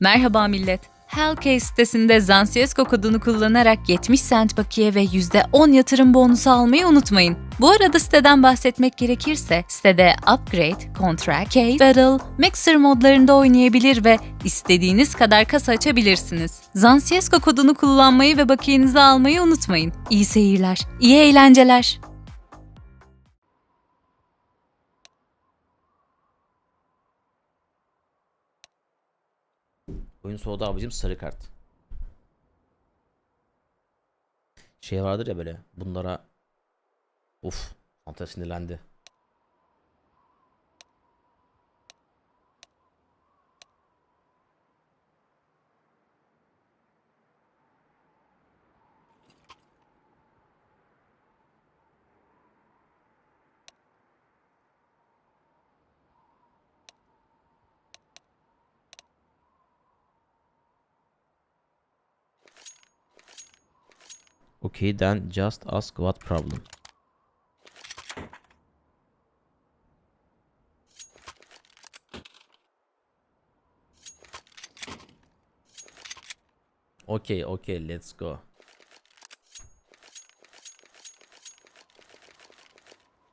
Merhaba millet. Hellcase sitesinde Zansiyesco kodunu kullanarak 70 cent bakiye ve %10 yatırım bonusu almayı unutmayın. Bu arada siteden bahsetmek gerekirse sitede Upgrade, Contract, Case, Battle, Mixer modlarında oynayabilir ve istediğiniz kadar kasa açabilirsiniz. Zansiyesco kodunu kullanmayı ve bakiyenizi almayı unutmayın. İyi seyirler, iyi eğlenceler. Oyun soğudu abicim sarı kart. Şey vardır ya böyle bunlara Uf Fanta sinirlendi. Okay then just ask what problem. Okay, okay, let's go.